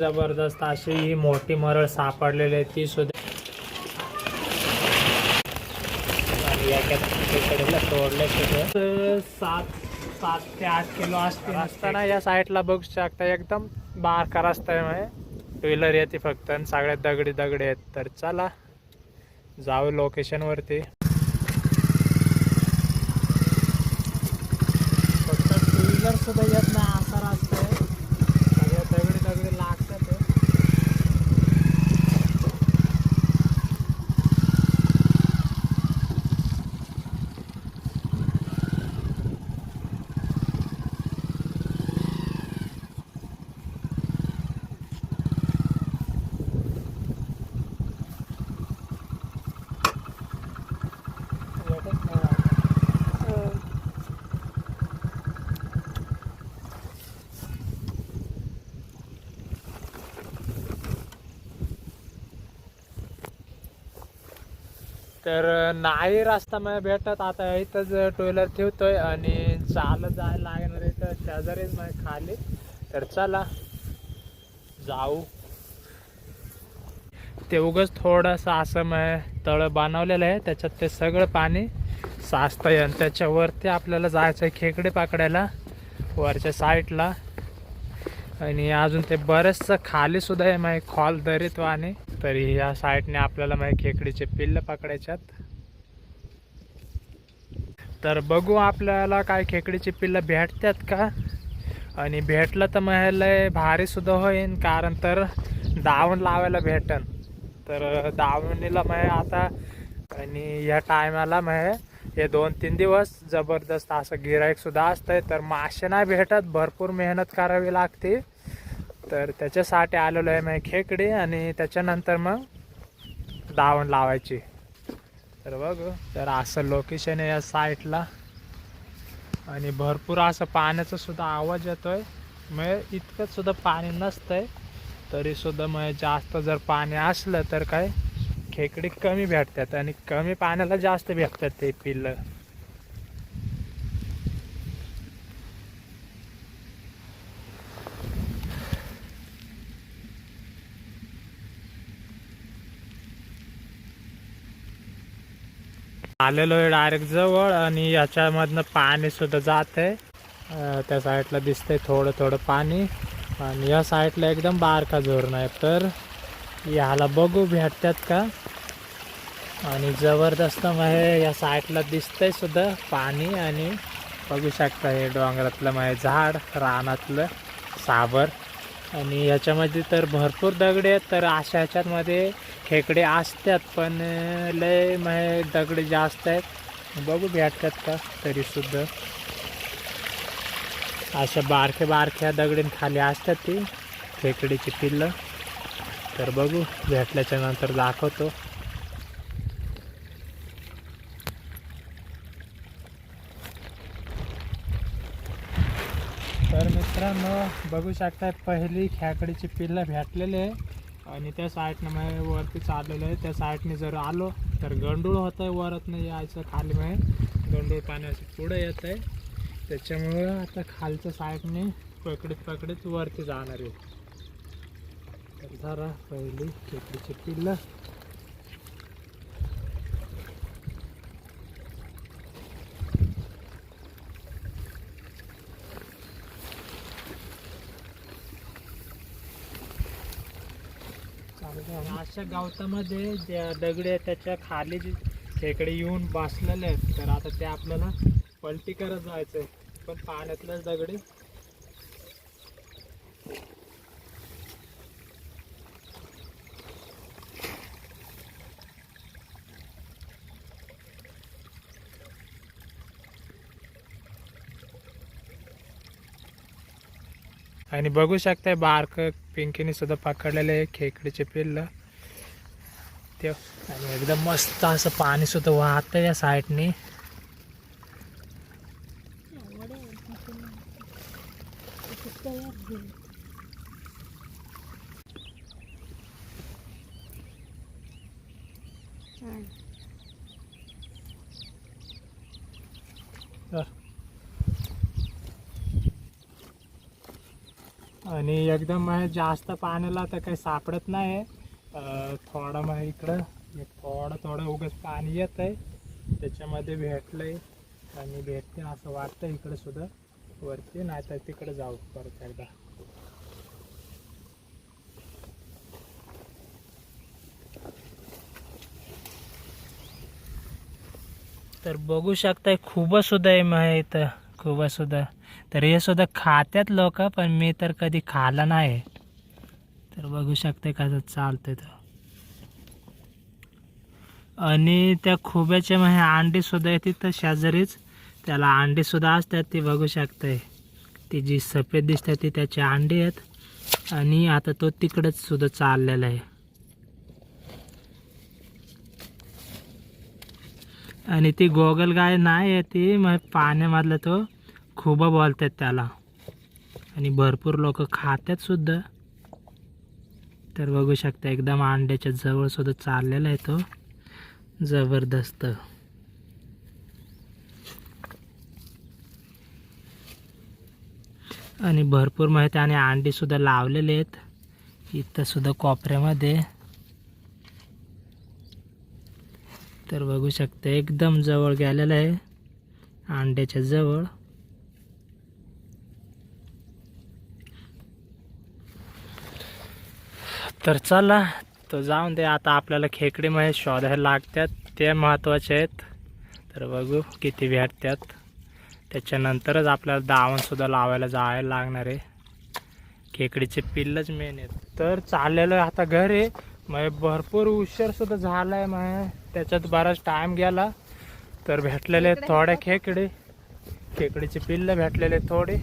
जबरदस्त अशी ही मोठी मरळ सापडलेली आहे. ती सुद्धा आणि तोडले सात सात ते आठ किलो असते असताना या साईडला बघू शकता एकदम बारका रस्ता आहे म्हणजे टू व्हीलर येते फक्त आणि सगळ्यात दगडी दगडी आहेत. तर चला जाऊ लोकेशन वरती. फक्त टू व्हीलर सुद्धा येत नाही असा रस्ता आहे सगळ्या दगडी दगडी लागतात आहे. तर नाही रस्ता मला भेटत. आता इथंच टू व्हीलर ठेवतोय आणि चालत जायला लागणार आहे तर शेजारीच माझ्या खाली. तर चला जाऊ. ते उगच थोडंसं असं मग तळ बनवलेलं आहे. त्याच्यात ते सगळं पाणी साचतंय आणि त्याच्यावरती आपल्याला जायचं आहे खेकडे पाकडायला वरच्या साईडला आणि अजून ते बरंचसं खाली सुद्धा आहे माही खॉल दरीत वाणी. तरी ह्या साईडने आपल्याला माझ्या खेकडीचे पिल्ल पकडायच्यात. तर बघू आपल्याला काय खेकडीची पिल्लं भेटतात का? आणि भेटलं तर मग लय भारी सुद्धा होईन कारण तर दावण लावायला भेटन. तर दावणीला मग आता आणि या टायमाला मग हे दोन तीन दिवस जबरदस्त असं गिराईकसुद्धा असतंय. तर मासे नाही भेटत भरपूर मेहनत करावी लागते. तर त्याच्यासाठी आलेलो आहे मग खेकडी आणि त्याच्यानंतर मग दावण लावायची. तर बघ तर असं लोकेशन आहे या साईटला आणि भरपूर असं पाण्याचा सुद्धा आवाज येतोय. मग इतकंच सुद्धा पाणी नसतंय तरी सुद्धा मग जास्त जर पाणी असलं तर काय खेकडी कमी भेटतात आणि कमी पाण्याला जास्त भेटतात ते पिल्लं. आलेलो आहे डायरेक्ट जवळ आणि याच्यामधनं पाणी सुद्धा जात आहे त्या साईडला दिसतंय थोडं थोडं पाणी. आणि या साईडला एकदम बारका झोरण आहे. तर याला बघू भेटतात का? आणि जबरदस्त म्हणजे या साईडला दिसतंय सुद्धा पाणी आणि बघू शकता हे डोंगरातलं म्हणजे झाड रानातलं साबर आणि याच्यामध्ये तर भरपूर दगडे आहेत तर अशा ह्याच्यामध्ये खेकडे असतात पण लय म्हणजे दगडे जास्त आहेत. बघू भेटतात का तरीसुद्धा. अशा बारक्या बारक्या दगडीन खाली असतात ती खेकडीची पिल्लं. तर बघू भेटल्याच्या नंतर दाखवतो तर मित्रांनो बघू शकता पहिली खेकडीची पिल्लं भेटलेली आहे. आणि त्या साईडनं मग वरती चाललेलं आहे. त्या साईडने जर आलो तर गंडूळ होत आहे वरत नाही यायचं खाली मग गंडूळ पाण्याचं पुढं येत आहे त्याच्यामुळं आता खालच्या साईडने पकडीत पकडीत वरती जाणार आहे. तर जरा पहिली खेकडीची पिल्लं. आमच्या गावतामध्ये गवतामध्ये ज्या दगडी आहेत त्याच्याखाली खेकडे येऊन बसलेले आहेत. तर आता ते आपल्याला पलटी करत जायचं आहे. पण पाण्यातल्याच दगडी आणि बघू शकताय बारक पिंकीने सुद्धा पकडलेले आहे खेकडीचे पिल्ल. त्यो आणि एकदम मस्त असं पाणी सुद्धा वाहतं या साईडने आणि एकदम जास्त पाण्याला तर काही सापडत नाही थोडा मग इकडं थोडं थोडं उगाच पाणी येत आहे. त्याच्यामध्ये भेटलंय आणि भेटते असं वाटतं इकडं सुद्धा. वरती नाही तर तिकडे जाऊ परत एकदा. तर बघू शकताय खूपच सुद्धा आहे मग इथं खूपच सुद्धा. तर हे सुद्धा खात्यात लोक पण मी तर कधी खाल्लं नाही. तर बघू शकते कसं चालतंय तर. आणि त्या खोब्याच्या मग अंडी सुद्धा येते तर शेजारीच. त्याला अंडी सुद्धा असतात ती बघू शकताय. ती जी सफेद दिसते ती त्याची अंडी आहेत. आणि आता तो तिकडंच सुद्धा चाललेला आहे. आणि ती गोगल गाय नाही आहे ती मग पाण्यामधलं तो खुबा बोलतात त्याला. आणि भरपूर लोक खातात सुद्धा. तर बघू शकता एकदम अंड्याच्या जवळ सुद्धा चाललेला आहे तो. जबरदस्त. आणि भरपूर माहिती आणि अंडी सुद्धा लावलेले आहेत. इथं सुद्धा कोपऱ्यामध्ये. तर बघू शकता एकदम जवळ गेलेलं आहे. अंड्याच्या जवळ. तर चला तर जाऊन दे आता आपल्याला खेकडीमध्ये शोधायला लागतात. ते महत्त्वाचे आहेत. तर बघू किती भेटतात. त्याच्यानंतरच आपल्याला दावणसुद्धा लावायला जायला लागणार आहे. खेकडीचे पिल्लच मेन आहेत. तर चाललेलं आहे आता घरी. मग भरपूर उशीर सुद्धा झाला आहे मग त्याच्यात बराच टाईम गेला. तर भेटलेले थोडे खेकडे. खेकडीचे पिल्लं भेटलेले थोडे.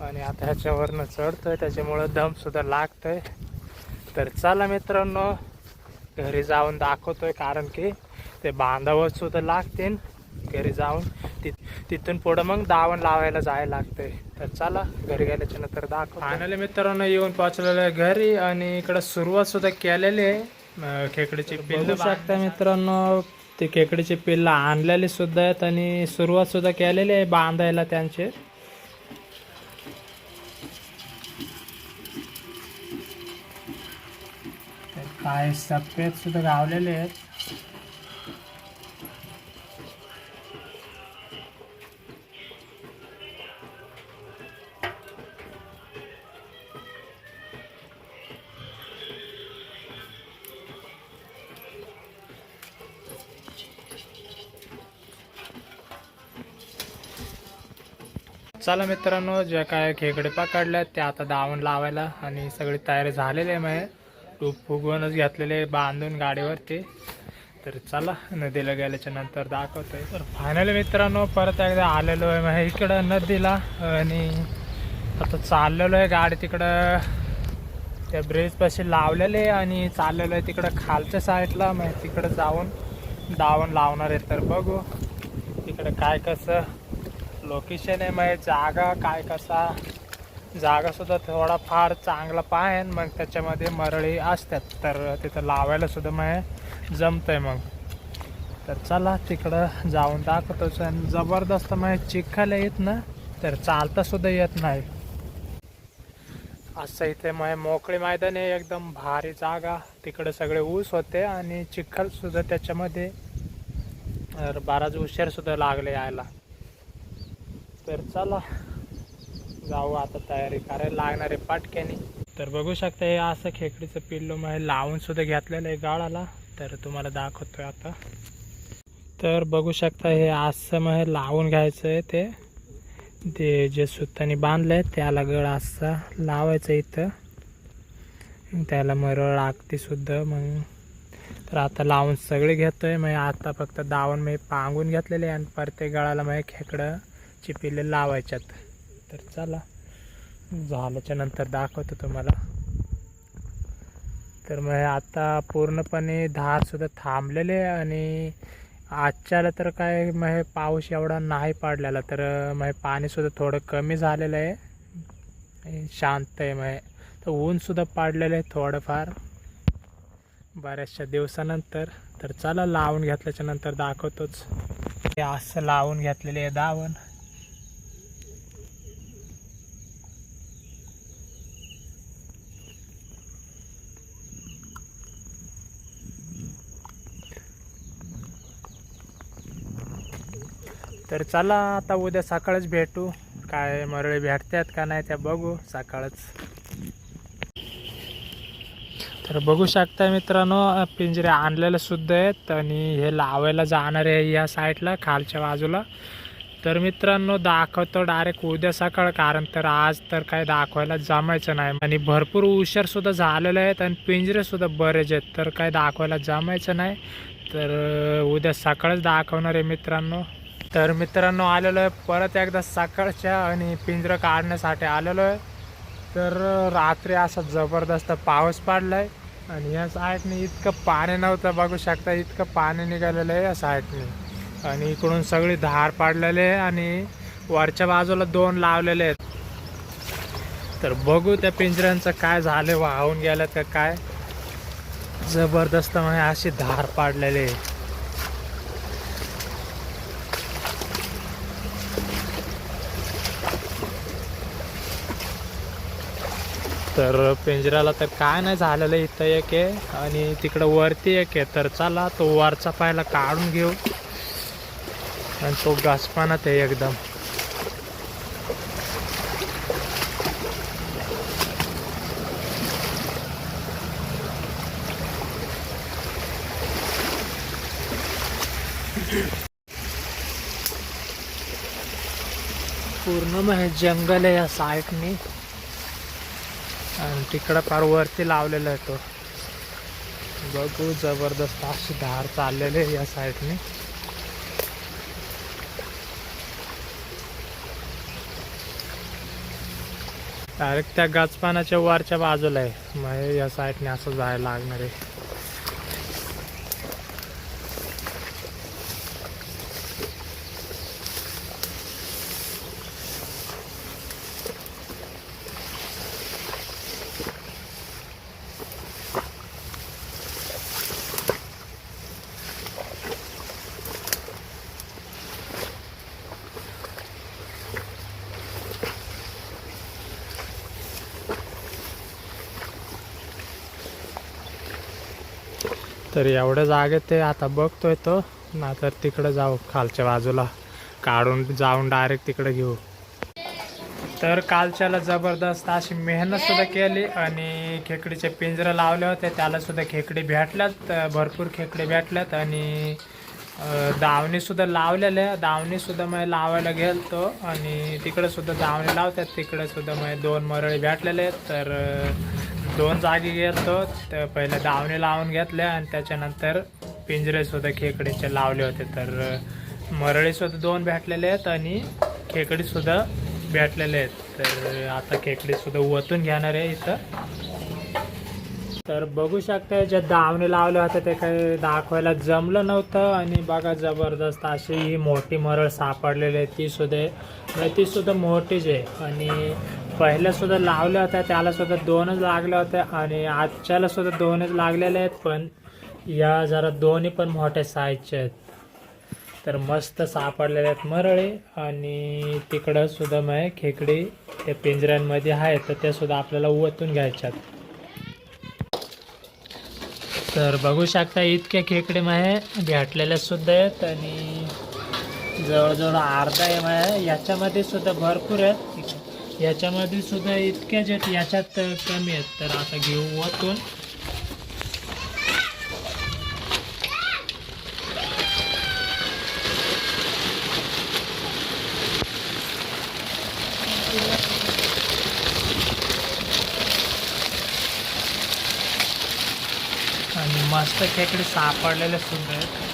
आणि आता ह्याच्यावरनं चढतोय. त्याच्यामुळं दमसुद्धा लागतोय. तर चला मित्रांनो घरी जाऊन दाखवतोय कारण की ते बांधावर सुद्धा लागतील. घरी जाऊन तिथून पुढं मग दावण लावायला जायला लागतंय. तर चला घरी गेल्याच्यानंतर दाखव फायनली मित्रांनो येऊन पोहोचलेलं आहे घरी आणि इकडं सुरुवात सुद्धा केलेली आहे. खेकडीची पिल्ल शकता मित्रांनो ते खेकडीची पिल्लं आणलेली सुद्धा आहेत आणि सुरुवात सुद्धा केलेली आहे बांधायला त्यांचे. काय सफेद सुद्धा गावलेले आहेत. चला मित्रांनो ज्या काय खेकडे पकडल्या त्या आता दावण लावायला आणि सगळी तयारी झालेली आहे. मग तो फुगवूनच घेतलेले बांधून बांधून गाडीवरती. तर चला नदीला गेल्याच्यानंतर दाखवतोय. तर फायनली मित्रांनो परत एकदा आलेलो आहे मग इकडं नदीला आणि आता चाललेलो आहे गाडी तिकडं. त्या ब्रिजपाशी लावलेले आहे आणि चाललेलो आहे तिकडं खालच्या साईडला मग तिकडं जाऊन दावण लावणार आहे. तर बघू तिकडं काय कसं लोकेशन आहे. मग जागा काय कसा जागासुद्धा थोडा फार चांगला पाहेन मग त्याच्यामध्ये मरळी असतात. तर तिथं लावायला सुद्धा मग जमतंय मग. तर चला तिकडं जाऊन दाखवतोच आणि जबरदस्त मग चिखायला येत ना तर चालतासुद्धा येत नाही. असं इथे मग मोकळी मैदान आहे एकदम भारी जागा. तिकडे सगळे ऊस होते आणि चिखल सुद्धा त्याच्यामध्ये. तर बराच उशीर सुद्धा लागले यायला. तर चला. जाऊ आता तयारी करायला लागणार आहे पाटक्याने. तर बघू शकता हे असं खेकडीचं पिल्लू मग लावून सुद्धा घेतलेलं आहे गाळाला. तर तुम्हाला दाखवतोय आता. तर बघू शकता हे असं मग लावून घ्यायचं आहे ते. ते जे सुताने बांधलं आहे त्याला गळ असा लावायचं इथं. त्याला मरळ लागते सुद्धा मग. तर आता लावून सगळे घेतोय. मग आता फक्त दावून मी पांगून घेतलेले आणि प्रत्येक गळाला मग खेकडं चिपिले लावायच्यात. तर चला. झाल्याच्यानंतर दाखवतो तुम्हाला. तर मग आता पूर्णपणे धारसुद्धा थांबलेले आणि आजच्याला तर काय मग पाऊस एवढा नाही पडलेला तर मग पाणीसुद्धा थोडं कमी झालेलं आहे. शांत आहे मग तर ऊन सुद्धा पडलेलं आहे थोडंफार. बऱ्याचशा दिवसानंतर. तर चला लावून घेतल्याच्या नंतर दाखवतोच. हे असं लावून घेतलेले आहे दावण. तर चला आता उद्या सकाळच भेटू. काय मरळे भेटतात का नाही त्या बघू सकाळच. तर बघू शकता मित्रांनो पिंजरे आणलेले सुद्धा आहेत आणि हे लावायला जाणार आहे या साईडला खालच्या बाजूला. तर मित्रांनो दाखवतो डायरेक्ट उद्या सकाळ कारण तर आज तर काय दाखवायला जमायचं नाही. आणि भरपूर उशीर सुद्धा झालेले आहेत आणि पिंजरे सुद्धा बरेच आहेत तर काय दाखवायला जमायचं नाही. तर उद्या सकाळच दाखवणार आहे मित्रांनो. तर मित्रांनो आलेलो आहे परत एकदा सकाळच्या आणि पिंजरं काढण्यासाठी आलेलो आहे तर रात्री असा जबरदस्त पाऊस पडला आहे आणि या साईडने इतकं पाणी नव्हतं बघू शकता इतकं पाणी निघालेलं आहे या साईडने. आणि इकडून सगळी धार पाडलेली आहे आणि वरच्या बाजूला दोन लावलेले आहेत. तर बघू त्या पिंजऱ्यांचं काय झालं वाहून गेलं तर काय. जबरदस्त म्हणजे अशी धार पाडलेली आहे. तर पिंजऱ्याला तर काय नाही झालेलं इथं एक आहे. आणि तिकडं वरती एक आहे. तर चला तो वरचा पायला काढून घेऊ. आणि तो घासपानात आहे एकदम. पूर्ण म्हणजे जंगल आहे या साईडनी. आणि तिकडं फार वरती लावलेला आहे तो. बघू जबरदस्त अशी धार चाललेली आहे या साईडने. डायरेक्ट त्या गाचपानाच्या वरच्या बाजूला आहे. मग या साईडने असं जायला लागणार आहे. तर एवढं जागेत ते आता बघतोय तो. ना तर तिकडं जाऊ खालच्या बाजूला. काढून जाऊन डायरेक्ट तिकडे घेऊ. तर कालच्याला जबरदस्त अशी मेहनत सुद्धा केली आणि खेकडीचे पिंजरं लावले होते. त्याला सुद्धा खेकडी भेटल्यात भरपूर खेकडे भेटल्यात आणि दावणीसुद्धा लावलेल्या. दावणीसुद्धा मग लावायला गेलतो आणि तिकडंसुद्धा दावणी लावतात. तिकडेसुद्धा मग दोन मरळी भेटलेले आहेत. तर दोन जागी घेतो तर पहिले दावणे लावून घेतल्या आणि त्याच्यानंतर पिंजरे सुद्धा खेकडीचे लावले होते. तर मरळीसुद्धा मरळी सुद्धा दोन भेटलेले आहेत आणि खेकडी सुद्धा भेटलेले आहेत. तर आता खेकडी सुद्धा ओतून घेणार आहे इथं. तर बघू शकता ज्या दावणे लावल्या होत्या ते काही दाखवायला जमलं नव्हतं आणि बघा जबरदस्त अशी ही मोठी मरळ सापडलेली आहे. ती सुद्धा ती सुद्धा मोठीच आहे. आणि पहिल्या सुद्धा लावल्या होत्या त्याला सुद्धा दोनच लागल्या होत्या आणि आजच्याला सुद्धा दोनच लागलेल्या आहेत पण या जरा दोन्ही पण मोठ्या साईजच्या आहेत. तर मस्त सापडलेल्या आहेत मरळे आणि तिकडं सुद्धा मग खेकडी त्या पिंजऱ्यांमध्ये आहेत तर त्या सुद्धा आपल्याला ओतून घ्यायच्यात. तर बघू शकता इतके खेकडे मग भेटलेले सुद्धा आहेत आणि जवळजवळ अर्धा एम आहे याच्यामध्ये सुद्धा भरपूर आहेत. याच्यामध्ये सुद्धा इतकेच आहेत याच्यात कमी आहेत. तर आता घेऊ वाचून आणि मस्त खेकडे सापडलेले सुद्धा आहेत.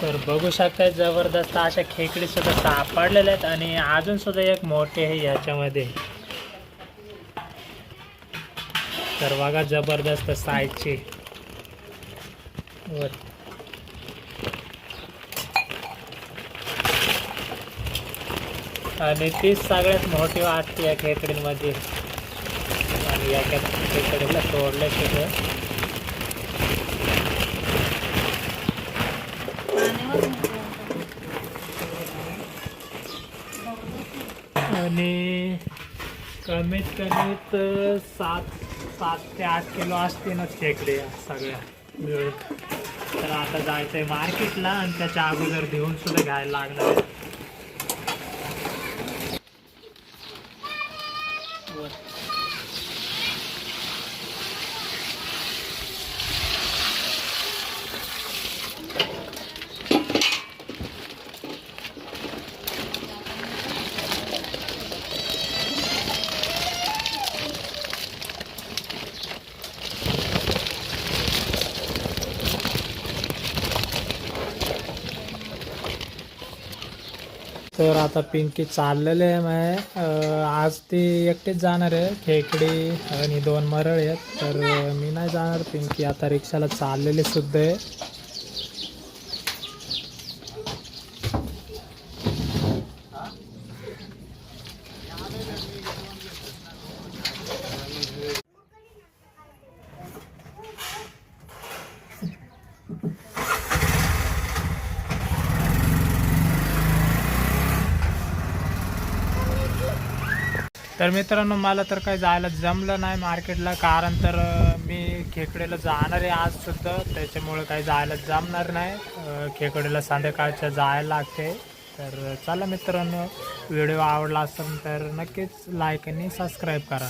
तर बघू शकता जबरदस्त अशा खेकडीसुद्धा सापडलेल्या आहेत आणि अजून सुद्धा एक मोठे आहे याच्यामध्ये. तर बघा जबरदस्त साईजची वर. आणि तीच सगळ्यात मोठी वाटते या खेकडींमध्ये. आणि या खेकडीला सोडलं सगळं आणि कमीत कमीत सात सात ते आठ किलो असतीलच खेकडे सगळ्या. मिळून तर आता जायचंय मार्केटला आणि त्याच्या अगोदर घेऊन सुद्धा घ्यायला लागणार आहे. तर आता पिंकी चाललेले आहे माय. आज ती एकटीच जाणार आहे खेकडी आणि दोन मरळ आहेत. तर मी नाही जाणार. पिंकी आता रिक्षाला चाललेली सुद्धा आहे. तर मित्रांनो मला तर काही जायला जमलं नाही मार्केटला कारण तर मी खेकडेला जाणार आहे आज सुद्धा. त्याच्यामुळे काही जायला जमणार नाही. खेकडेला संध्याकाळच्या जायला लागते. तर चला मित्रांनो व्हिडिओ आवडला असेल तर नक्कीच लाईक आणि सबस्क्राईब करा.